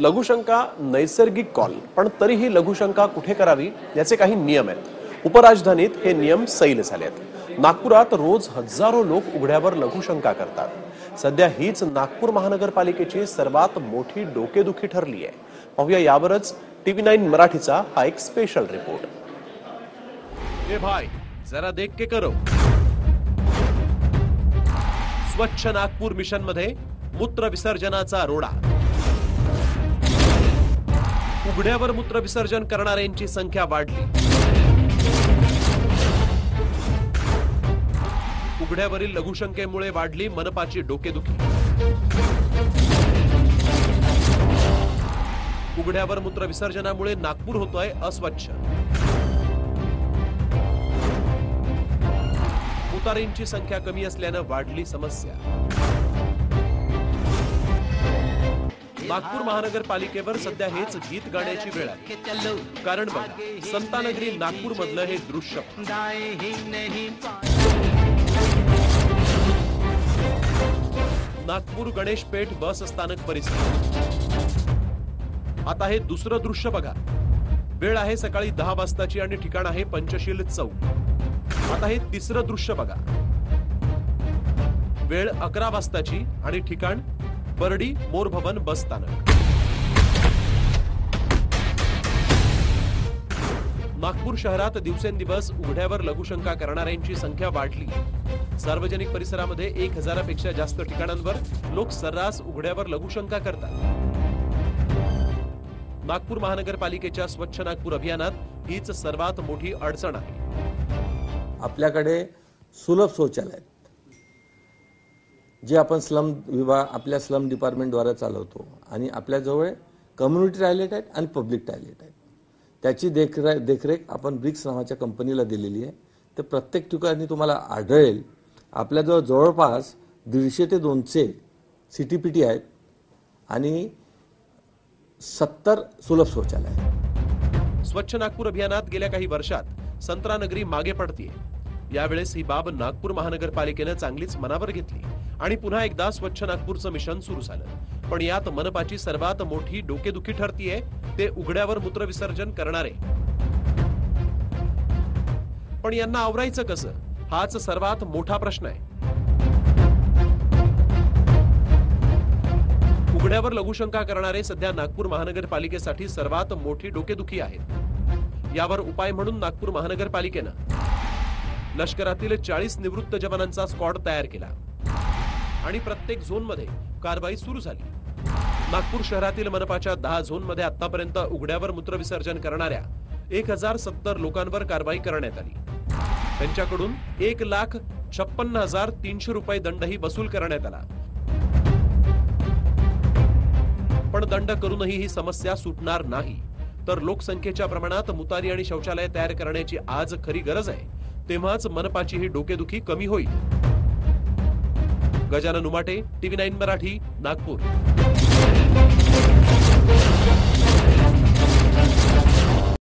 लघुशंका नैसर्गिक कॉल. पण तरीही लघुशंका कुठे करावी याचे काही नियम आहेत. उपराजधानीत हे नियम सैल झाले आहेत. नागपुरात रोज हजारो लोक उघड्यावर लघुशंका करतात. सध्या हीच नागपूर महानगरपालिकेची सर्वात मोठी डोकेदुखी ठरली आहे. पाहूया यावरच टीव्ही नाईन मराठीचा हा एक स्पेशल रिपोर्ट ए भाई जरा देख के करो. स्वच्छ नागपूर मिशनमध्ये मूत्र विसर्जनाचा रोडा उघड्यावर मूत्र विसर्जन करणाऱ्यांची संख्या वाढली. उघड्यावरील लघुशंकेमुळे वाढली मनपाची डोकेदुखी. उघड्यावर मूत्र विसर्जनामुळे नागपूर होतोय अस्वच्छ. उतारींची संख्या कमी असल्यानं वाढली समस्या. नागपूर महानगरपालिकेवर सध्या हेच गीत गाण्याची वेळ आहे. कारण बघा संतानगरी नागपूर मधलं हे दृश्य. नागपूर गणेश पेठ बस स्थानक परिसर. आता हे दुसरं दृश्य बघा. वेळ आहे सकाळी दहा वाजताची आणि ठिकाण आहे पंचशील चौक. आता हे तिसरं दृश्य बघा. वेळ अकरा वाजताची आणि ठिकाण बर्डी मोरभवन बस स्थानक. नागपूर शहरात दिवसेंदिवस उघड्यावर लघुशंका करणाऱ्यांची संख्या वाढली. सार्वजनिक परिसरामध्ये एक हजारापेक्षा जास्त ठिकाणांवर लोक सर्रास उघड्यावर लघुशंका करतात. नागपूर महानगरपालिकेच्या स्वच्छ नागपूर अभियानात हीच सर्वात मोठी अडचण आहे. आपल्याकडे सुलभ शौचालय जे आपण स्लम विभाग आपल्या स्लम डिपार्टमेंटद्वारे चालवतो आणि आपल्याजवळ कम्युनिटी टॉयलेट आहेत आणि पब्लिक टॉयलेट आहेत. त्याची देखरे देखरेख आपण ब्रिक्स नावाच्या कंपनीला दिलेली आहे. तर प्रत्येक ठिकाणी तुम्हाला आढळेल आपल्याजवळ जवळपास दीडशे ते दोनशे सी टी पी टी आहेत आणि सत्तर सुलभ शौचालय आहेत. स्वच्छ नागपूर अभियानात गेल्या काही वर्षात संत्रानगरी मागे पडतीये. यावेळेस ही बाब नागपूर महानगरपालिकेनं चांगलीच मनावर घेतली. आणि पुन्हा एकदा स्वच्छ नागपूरचं मिशन सुरू झालं. पण यात मनपाची सर्वात मोठी डोकेदुखी ठरतीये ते उघड्यावर मूत्रविसर्जन करणारे. पण यांना आवरायचं कसं? हाच सर्वात मोठा प्रश्न आहे. उघड्यावर लघुशंका करणारे सध्या नागपूर महानगरपालिकेसाठी सर्वात मोठी डोकेदुखी आहेत. यावर उपाय म्हणून नागपूर महानगरपालिकेनं लष्करातील चाळीस निवृत्त जवानांचा स्क्वॉड तयार केला. आणि प्रत्येक झोनमध्ये कारवाई सुरू झाली. नागपूर शहरातील मनपाच्या दहा झोनमध्ये आतापर्यंत उघड्यावर मूत्रविसर्जन करणाऱ्या एक हजार सत्तर लोकांवर कारवाई करण्यात आली. त्यांच्याकडून एक लाख छप्पन्न हजार तीनशे रुपये दंडही वसूल करण्यात आला. पण दंड करूनही ही समस्या सुटणार नाही. तर लोकसंख्येच्या प्रमाणात मुतारी आणि शौचालय तयार करण्याची आज खरी गरज आहे. तेव्हाच मनपाची ही डोकेदुखी कमी होईल. Gajanan Umate TV nine Marathi Nagpur.